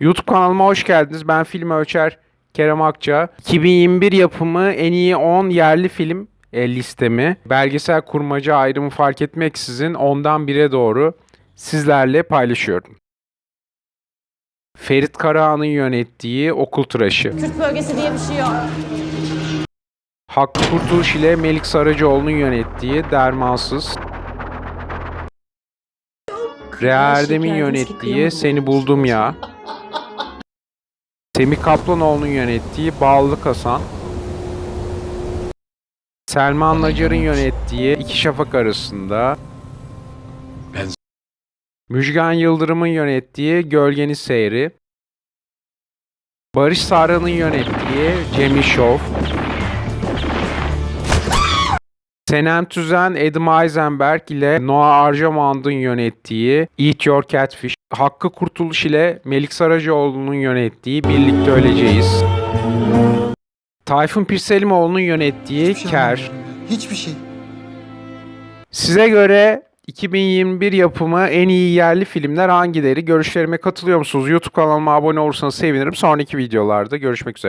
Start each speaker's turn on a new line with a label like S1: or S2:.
S1: YouTube kanalıma hoş geldiniz. Ben film ölçer Kerem Akça. 2021 yapımı en iyi 10 yerli film e, listemi belgesel kurmaca ayrımı fark etmeksizin ondan bire doğru sizlerle paylaşıyorum. Ferit Karahan'ın yönettiği Okul Tıraşı.
S2: Kürt bölgesi diye bir şey yok.
S1: Hakkı Kurtuluş ile Melik Sarıcıoğlu'nun yönettiği Dermansız. Rea Erdem'in yönettiği Seni Buldum Ya. Semih Kaplanoğlu'nun yönettiği Bağlı Hasan. Selman Nacar'ın yönettiği İki Şafak Arasında.
S3: Ben-
S1: Müjgan Yıldırım'ın yönettiği Gölgenin Seyri. Barış Sarı'nın yönettiği Cemil Show. Senem Tüzen, Adam Eisenberg ile Noah Arjamand'ın yönettiği Eat Your Catfish, Hakkı Kurtuluş ile Melik Saracoğlu'nun yönettiği Birlikte Öleceğiz, Tayfun Pirselimoğlu'nun yönettiği
S4: Hiçbir şey
S1: Ker.
S4: ya. Hiçbir şey.
S1: Size göre 2021 yapımı en iyi yerli filmler hangileri? Görüşlerime katılıyor musunuz? YouTube kanalıma abone olursanız sevinirim. Sonraki videolarda görüşmek üzere.